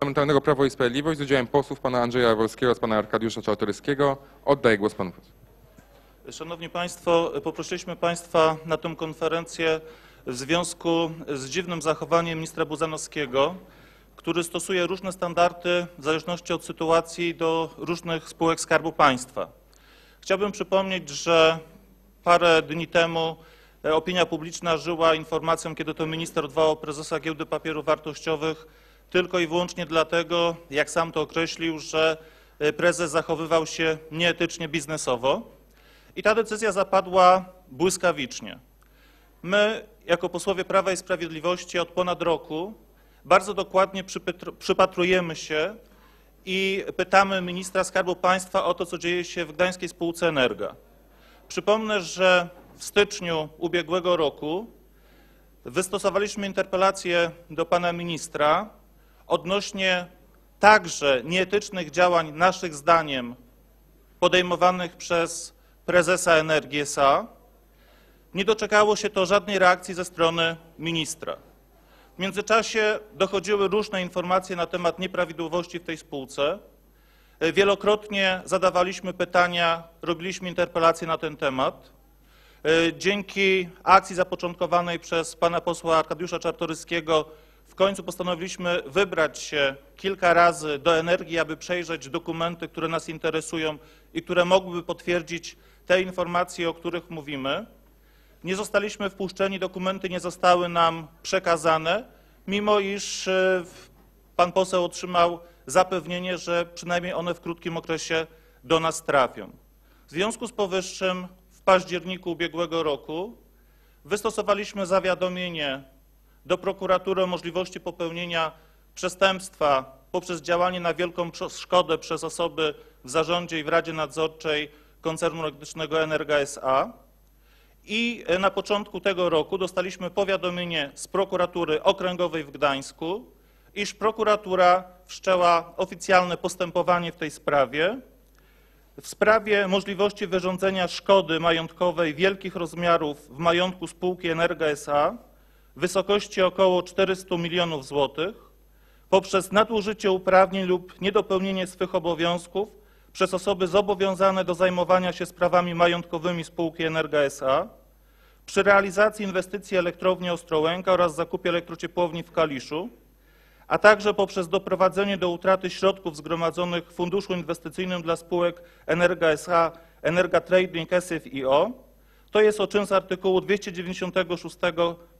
Parlamentarnego Prawo i Sprawiedliwość z udziałem posłów pana Andrzeja Wolskiego oraz pana Arkadiusza Czartoryskiego. Oddaję głos panu. Szanowni Państwo, poprosiliśmy Państwa na tę konferencję w związku z dziwnym zachowaniem ministra Buzanowskiego, który stosuje różne standardy w zależności od sytuacji do różnych spółek Skarbu Państwa. Chciałbym przypomnieć, że parę dni temu e, opinia publiczna żyła informacją, kiedy to minister odwołał prezesa Giełdy Papierów Wartościowych tylko i wyłącznie dlatego, jak sam to określił, że e, prezes zachowywał się nieetycznie biznesowo. I ta decyzja zapadła błyskawicznie. My, jako posłowie Prawa i Sprawiedliwości, od ponad roku bardzo dokładnie przypatrujemy się i pytamy ministra Skarbu Państwa o to, co dzieje się w Gdańskiej Spółce Energa. Przypomnę, że w styczniu ubiegłego roku wystosowaliśmy interpelację do pana ministra odnośnie także nieetycznych działań, naszych zdaniem, podejmowanych przez prezesa Energii SA. Nie doczekało się to żadnej reakcji ze strony ministra. W międzyczasie dochodziły różne informacje na temat nieprawidłowości w tej spółce. Wielokrotnie zadawaliśmy pytania, robiliśmy interpelacje na ten temat. Dzięki akcji zapoczątkowanej przez pana posła Arkadiusza Czartoryskiego końcu postanowiliśmy wybrać się kilka razy do energii, aby przejrzeć dokumenty, które nas interesują i które mogłyby potwierdzić te informacje, o których mówimy. Nie zostaliśmy wpuszczeni, dokumenty nie zostały nam przekazane, mimo iż e, pan poseł otrzymał zapewnienie, że przynajmniej one w krótkim okresie do nas trafią. W związku z powyższym w październiku ubiegłego roku wystosowaliśmy zawiadomienie do prokuratury o możliwości popełnienia przestępstwa poprzez działanie na wielką szkodę przez osoby w zarządzie i w Radzie Nadzorczej koncernu elektrycznego Energa S.A. I e, na początku tego roku dostaliśmy powiadomienie z prokuratury okręgowej w Gdańsku, iż prokuratura wszczęła oficjalne postępowanie w tej sprawie w sprawie możliwości wyrządzenia szkody majątkowej wielkich rozmiarów w majątku spółki Energa S.A. w wysokości około 400 milionów złotych poprzez nadużycie uprawnień lub niedopełnienie swych obowiązków przez osoby zobowiązane do zajmowania się sprawami majątkowymi spółki Energa S.A. przy realizacji inwestycji elektrowni Ostrołęka oraz zakupie elektrociepłowni w Kaliszu, a także poprzez doprowadzenie do utraty środków zgromadzonych w Funduszu Inwestycyjnym dla spółek Energa S.A., Energa Trading SIF i.o. To jest o czyn z artykułu 296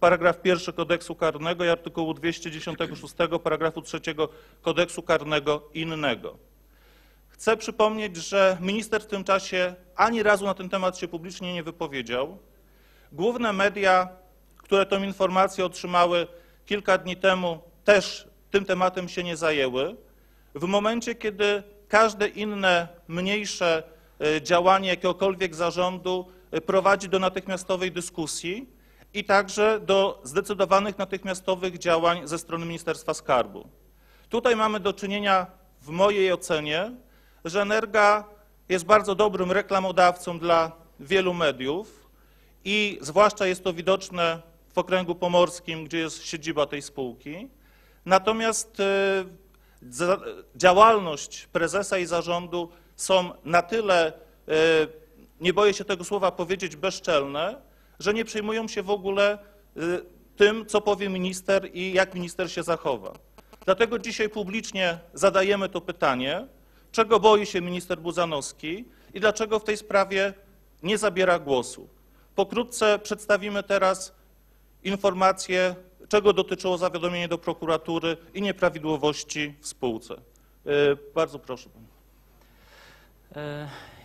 paragraf 1 kodeksu karnego i artykułu 296 paragrafu 3 kodeksu karnego innego. Chcę przypomnieć, że minister w tym czasie ani razu na ten temat się publicznie nie wypowiedział. Główne media, które tę informację otrzymały kilka dni temu, też tym tematem się nie zajęły. W momencie, kiedy każde inne, mniejsze e, działanie jakiegokolwiek zarządu prowadzi do natychmiastowej dyskusji i także do zdecydowanych natychmiastowych działań ze strony Ministerstwa Skarbu. Tutaj mamy do czynienia, w mojej ocenie, że Energa jest bardzo dobrym reklamodawcą dla wielu mediów i zwłaszcza jest to widoczne w okręgu pomorskim, gdzie jest siedziba tej spółki. Natomiast za- działalność prezesa i zarządu są na tyle, e, nie boję się tego słowa powiedzieć, bezczelne, że nie przejmują się w ogóle e, tym, co powie minister i jak minister się zachowa. Dlatego dzisiaj publicznie zadajemy to pytanie, czego boi się minister Buzanowski i dlaczego w tej sprawie nie zabiera głosu. Pokrótce przedstawimy teraz informację, czego dotyczyło zawiadomienie do prokuratury i nieprawidłowości w spółce. E, Bardzo proszę. Panie.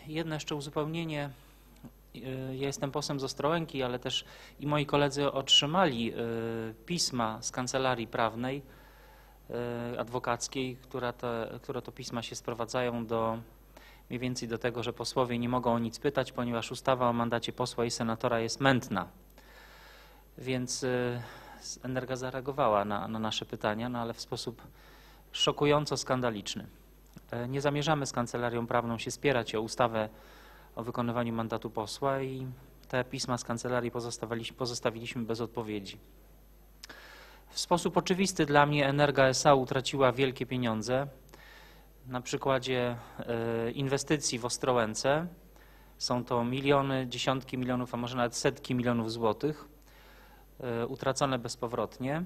Jedno jeszcze uzupełnienie. E, Ja jestem posłem z Ostrołęki, ale też i moi koledzy otrzymali e, pisma z kancelarii prawnej e, adwokackiej, która te, które to pisma się sprowadzają do mniej więcej do tego, że posłowie nie mogą o nic pytać, ponieważ ustawa o mandacie posła i senatora jest mętna. Więc Energa zareagowała na, na nasze pytania, no ale w sposób szokująco skandaliczny. E, Nie zamierzamy z kancelarią prawną się spierać o ustawę o wykonywaniu mandatu posła i te pisma z kancelarii pozostawiliśmy, bez odpowiedzi. W sposób oczywisty dla mnie Energa SA utraciła wielkie pieniądze. Na przykładzie e, inwestycji w Ostrołęce są to miliony, dziesiątki milionów, a może nawet setki milionów złotych e, utracone bezpowrotnie.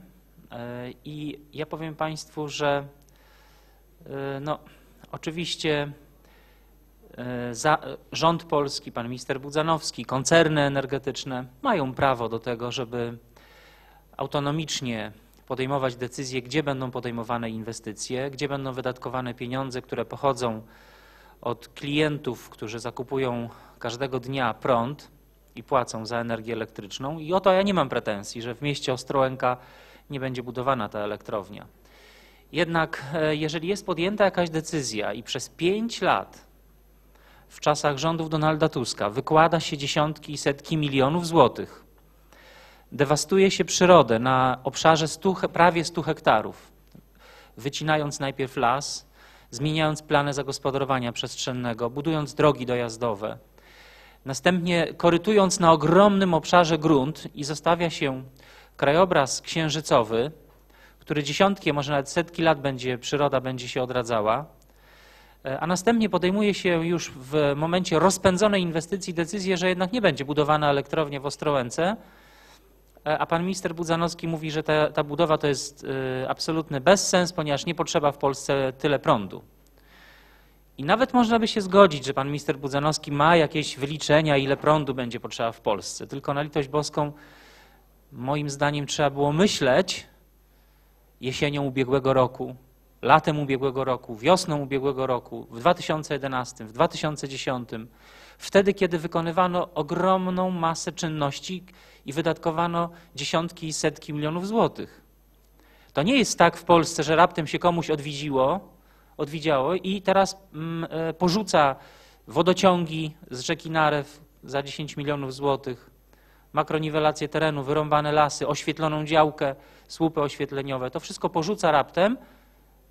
I ja powiem Państwu, że no, oczywiście e, za, rząd polski, pan minister Budzanowski, koncerny energetyczne mają prawo do tego, żeby autonomicznie podejmować decyzje, gdzie będą podejmowane inwestycje, gdzie będą wydatkowane pieniądze, które pochodzą od klientów, którzy zakupują każdego dnia prąd i płacą za energię elektryczną. I o to ja nie mam pretensji, że w mieście Ostrołęka nie będzie budowana ta elektrownia. Jednak e, jeżeli jest podjęta jakaś decyzja i przez pięć lat w czasach rządów Donalda Tuska wykłada się dziesiątki i setki milionów złotych, dewastuje się przyrodę na obszarze 100, he- prawie 100 hektarów, wycinając najpierw las, zmieniając plany zagospodarowania przestrzennego, budując drogi dojazdowe, następnie korytując na ogromnym obszarze grunt i zostawia się krajobraz księżycowy, który dziesiątki, może nawet setki lat będzie, przyroda będzie się odradzała, E, a następnie podejmuje się już w momencie rozpędzonej inwestycji decyzję, że jednak nie będzie budowana elektrownia w Ostrołęce, E, a pan minister Budzanowski mówi, że ta, ta budowa to jest e, absolutny bezsens, ponieważ nie potrzeba w Polsce tyle prądu. I nawet można by się zgodzić, że pan minister Budzanowski ma jakieś wyliczenia, ile prądu będzie potrzeba w Polsce. Tylko na litość boską, moim zdaniem, trzeba było myśleć jesienią ubiegłego roku, latem ubiegłego roku, wiosną ubiegłego roku, w 2011, w 2010, wtedy, kiedy wykonywano ogromną masę czynności i wydatkowano dziesiątki i setki milionów złotych. To nie jest tak w Polsce, że raptem się komuś odwiedziło, odwidziało i teraz mm, e, porzuca wodociągi z rzeki Narew za 10 milionów złotych, makroniwelację terenu, wyrąbane lasy, oświetloną działkę, słupy oświetleniowe. To wszystko porzuca raptem,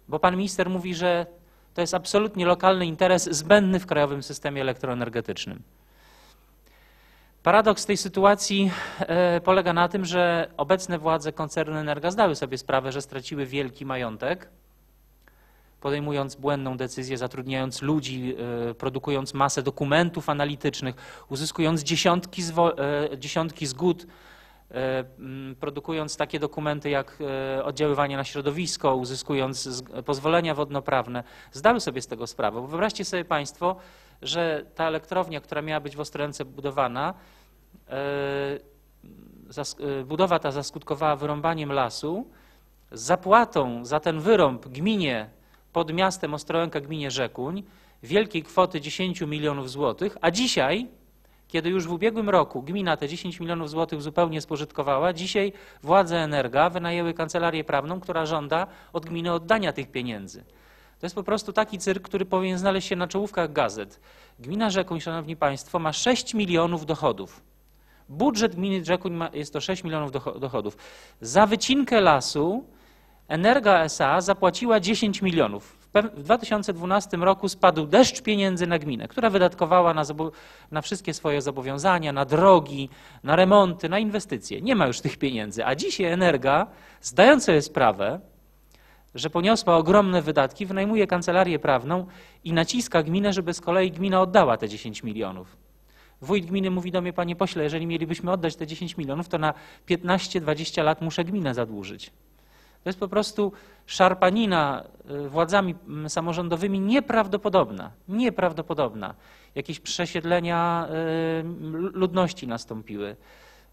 bo pan minister mówi, że to jest absolutnie lokalny interes zbędny w krajowym systemie elektroenergetycznym. Paradoks tej sytuacji e, polega na tym, że obecne władze koncernu Energa zdały sobie sprawę, że straciły wielki majątek, podejmując błędną decyzję, zatrudniając ludzi, e, produkując masę dokumentów analitycznych, uzyskując dziesiątki, e, dziesiątki zgód, produkując takie dokumenty jak e, oddziaływanie na środowisko, uzyskując pozwolenia wodnoprawne, zdały sobie z tego sprawę. Bo wyobraźcie sobie Państwo, że ta elektrownia, która miała być w Ostrowence budowana, e, e, budowa ta zaskutkowała wyrąbaniem lasu, z zapłatą za ten wyrąb gminie pod miastem Ostrołęka, gminie Rzekuń, wielkiej kwoty 10 milionów złotych, a dzisiaj, kiedy już w ubiegłym roku gmina te 10 milionów złotych zupełnie spożytkowała, dzisiaj władze Energa wynajęły kancelarię prawną, która żąda od gminy oddania tych pieniędzy. To jest po prostu taki cyrk, który powinien znaleźć się na czołówkach gazet. Gmina Rzekuń, Szanowni Państwo, ma 6 milionów dochodów. Budżet gminy Rzekuń ma, jest to 6 milionów docho- dochodów. Za wycinkę lasu Energa SA zapłaciła 10 milionów. W pew- W 2012 roku spadł deszcz pieniędzy na gminę, która wydatkowała na, na wszystkie swoje zobowiązania, na drogi, na remonty, na inwestycje. Nie ma już tych pieniędzy. A dzisiaj Energa, zdając sobie sprawę, że poniosła ogromne wydatki, wynajmuje kancelarię prawną i naciska gminę, żeby z kolei gmina oddała te 10 milionów. Wójt gminy mówi do mnie, panie pośle, jeżeli mielibyśmy oddać te 10 milionów, to na 15-20 lat muszę gminę zadłużyć. To jest po prostu szarpanina y, władzami samorządowymi nieprawdopodobna, nieprawdopodobna. Jakieś przesiedlenia y, ludności nastąpiły.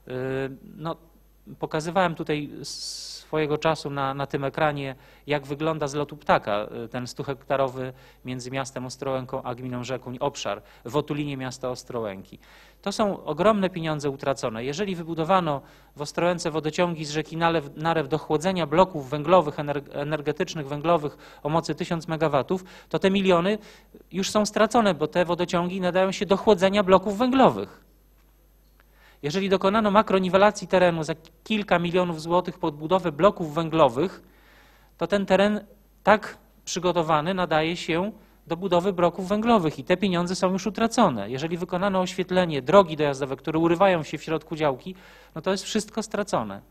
Y, No, pokazywałem tutaj swojego czasu na, na tym ekranie, jak wygląda z lotu ptaka y, ten 100-hektarowy między miastem Ostrołęką a gminą Rzekuń obszar w otulinie miasta Ostrołęki. To są ogromne pieniądze utracone. Jeżeli wybudowano w Ostrołęce wodociągi z rzeki Nalew, Narew do chłodzenia bloków węglowych, ener- energetycznych, węglowych o mocy 1000 MW, to te miliony już są stracone, bo te wodociągi nadają się do chłodzenia bloków węglowych. Jeżeli dokonano makroniwelacji terenu za kilka milionów złotych pod budowę bloków węglowych, to ten teren tak przygotowany nadaje się do budowy bloków węglowych i te pieniądze są już utracone. Jeżeli wykonano oświetlenie, drogi dojazdowe, które urywają się w środku działki, no to jest wszystko stracone.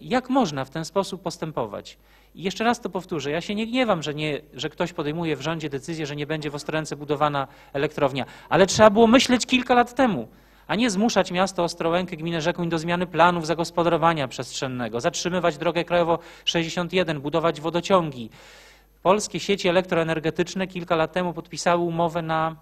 Jak można w ten sposób postępować? I jeszcze raz to powtórzę, ja się nie gniewam, że, nie, że ktoś podejmuje w rządzie decyzję, że nie będzie w Ostrowence budowana elektrownia, ale trzeba było myśleć kilka lat temu, a nie zmuszać miasto Ostrołękę, gminę Rzekuń do zmiany planów zagospodarowania przestrzennego, zatrzymywać drogę krajową 61, budować wodociągi. Polskie sieci elektroenergetyczne kilka lat temu podpisały umowę na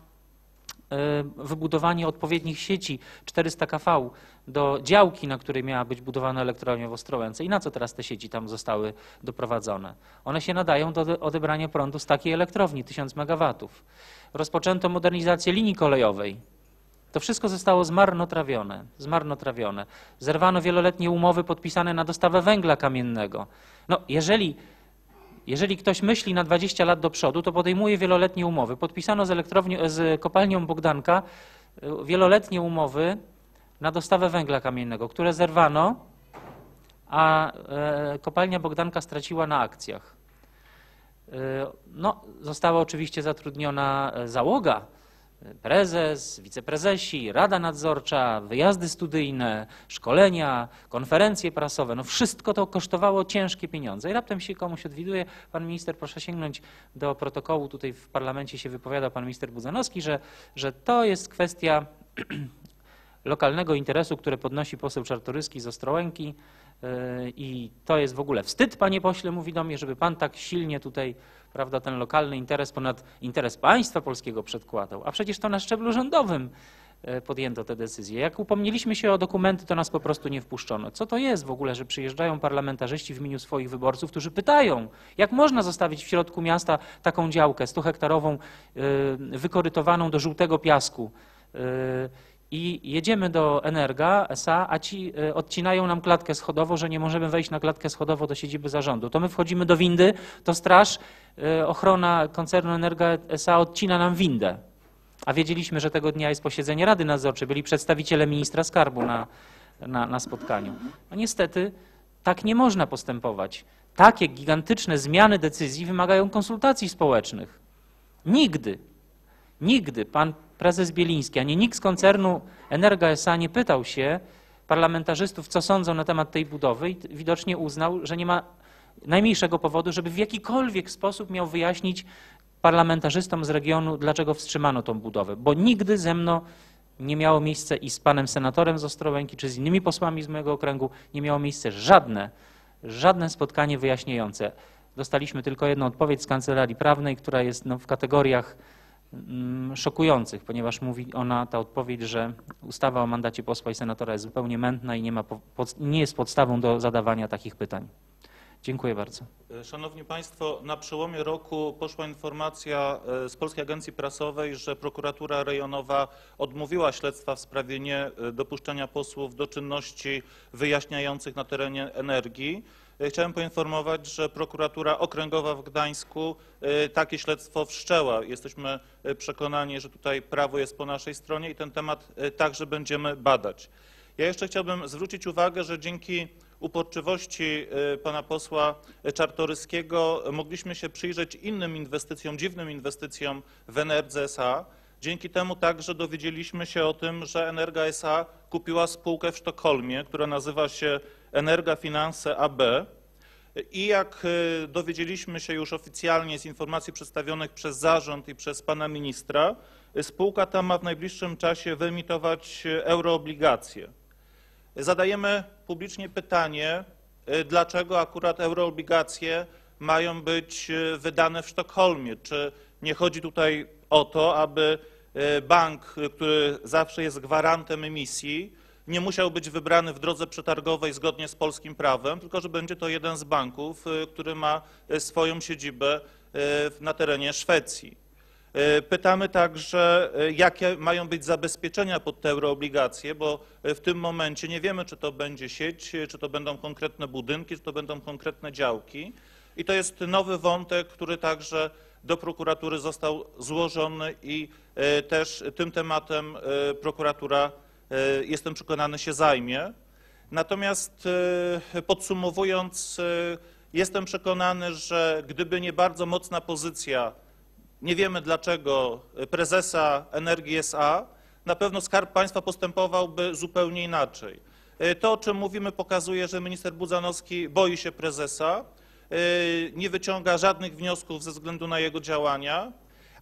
e, wybudowanie odpowiednich sieci 400 kV do działki, na której miała być budowana elektrownia w Ostrołęce. I na co teraz te sieci tam zostały doprowadzone? One się nadają do odebrania prądu z takiej elektrowni, 1000 MW. Rozpoczęto modernizację linii kolejowej. To wszystko zostało zmarnotrawione, zmarnotrawione. Zerwano wieloletnie umowy podpisane na dostawę węgla kamiennego. No, jeżeli jeżeli ktoś myśli na 20 lat do przodu, to podejmuje wieloletnie umowy. Podpisano z, z kopalnią Bogdanka y, wieloletnie umowy na dostawę węgla kamiennego, które zerwano, a e, kopalnia Bogdanka straciła na akcjach. Y, No, została oczywiście zatrudniona e, załoga, prezes, wiceprezesi, rada nadzorcza, wyjazdy studyjne, szkolenia, konferencje prasowe. No wszystko to kosztowało ciężkie pieniądze. I raptem się komuś odwiduje, pan minister, proszę sięgnąć do protokołu, tutaj w parlamencie się wypowiada pan minister Budzanowski, że, że to jest kwestia lokalnego interesu, które podnosi poseł Czartoryski z Ostrołęki yy, i to jest w ogóle wstyd, panie pośle, mówi do mnie, żeby pan tak silnie tutaj prawda, ten lokalny interes ponad interes państwa polskiego przedkładał. A przecież to na szczeblu rządowym e, podjęto te decyzje. Jak upomnieliśmy się o dokumenty, to nas po prostu nie wpuszczono. Co to jest w ogóle, że przyjeżdżają parlamentarzyści w imieniu swoich wyborców, którzy pytają, jak można zostawić w środku miasta taką działkę 100-hektarową, e, wykorytowaną do żółtego piasku. I jedziemy do Energa SA, a ci e, odcinają nam klatkę schodową, że nie możemy wejść na klatkę schodową do siedziby zarządu. To my wchodzimy do windy, to straż, e, ochrona koncernu Energa SA odcina nam windę. A wiedzieliśmy, że tego dnia jest posiedzenie Rady Nadzorczej, byli przedstawiciele ministra skarbu na, na, na spotkaniu. No niestety tak nie można postępować. Takie gigantyczne zmiany decyzji wymagają konsultacji społecznych. Nigdy, nigdy pan prezes Bieliński, ani nikt z koncernu Energa S.A. nie pytał się parlamentarzystów, co sądzą na temat tej budowy i widocznie uznał, że nie ma najmniejszego powodu, żeby w jakikolwiek sposób miał wyjaśnić parlamentarzystom z regionu, dlaczego wstrzymano tą budowę. Bo nigdy ze mną nie miało miejsca i z panem senatorem z Ostrołęki, czy z innymi posłami z mojego okręgu, nie miało miejsca żadne, żadne spotkanie wyjaśniające. Dostaliśmy tylko jedną odpowiedź z kancelarii prawnej, która jest no, w kategoriach szokujących, ponieważ mówi ona, ta odpowiedź, że ustawa o mandacie posła i senatora jest zupełnie mętna i nie, ma, nie jest podstawą do zadawania takich pytań. Dziękuję bardzo. Szanowni Państwo, na przełomie roku poszła informacja e, z Polskiej Agencji Prasowej, że prokuratura rejonowa odmówiła śledztwa w sprawie niedopuszczenia posłów do czynności wyjaśniających na terenie energii. E, Chciałem poinformować, że prokuratura okręgowa w Gdańsku e, takie śledztwo wszczęła. Jesteśmy e, przekonani, że tutaj prawo jest po naszej stronie i ten temat także będziemy badać. Ja jeszcze chciałbym zwrócić uwagę, że dzięki uporczywości pana posła Czartoryskiego mogliśmy się przyjrzeć innym inwestycjom, dziwnym inwestycjom w Enerdze S.A. Dzięki temu także dowiedzieliśmy się o tym, że Energa S.A. kupiła spółkę w Sztokholmie, która nazywa się Energa Finanse AB. I jak e, dowiedzieliśmy się już oficjalnie z informacji przedstawionych przez zarząd i przez pana ministra, e, spółka ta ma w najbliższym czasie wyemitować e, euroobligacje. Zadajemy publicznie pytanie, dlaczego akurat euroobligacje mają być wydane w Sztokholmie. Czy nie chodzi tutaj o to, aby bank, który zawsze jest gwarantem emisji, nie musiał być wybrany w drodze przetargowej zgodnie z polskim prawem, tylko że będzie to jeden z banków, y, który ma y, swoją siedzibę y, na terenie Szwecji. Pytamy także, jakie mają być zabezpieczenia pod te euroobligacje, bo w tym momencie nie wiemy, czy to będzie sieć, czy to będą konkretne budynki, czy to będą konkretne działki. I to jest nowy wątek, który także do prokuratury został złożony i też tym tematem prokuratura, jestem przekonany, się zajmie. Natomiast e, podsumowując, e, jestem przekonany, że gdyby nie bardzo mocna pozycja nie wiemy dlaczego prezesa Energii SA, na pewno Skarb Państwa postępowałby zupełnie inaczej. E, To, o czym mówimy, pokazuje, że minister Budzanowski boi się prezesa, e, nie wyciąga żadnych wniosków ze względu na jego działania,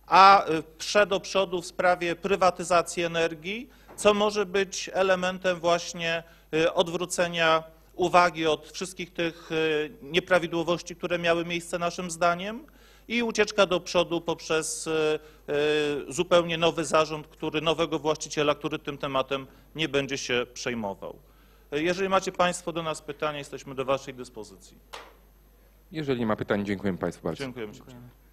a prze do przodu w sprawie prywatyzacji energii, co może być elementem właśnie e, odwrócenia uwagi od wszystkich tych e, nieprawidłowości, które miały miejsce naszym zdaniem i ucieczka do przodu poprzez zupełnie nowy zarząd, który, nowego właściciela, który tym tematem nie będzie się przejmował. Jeżeli macie Państwo do nas pytania, jesteśmy do Waszej dyspozycji. Jeżeli nie ma pytań, dziękuję Państwu bardzo. Dziękujemy. Dziękujemy.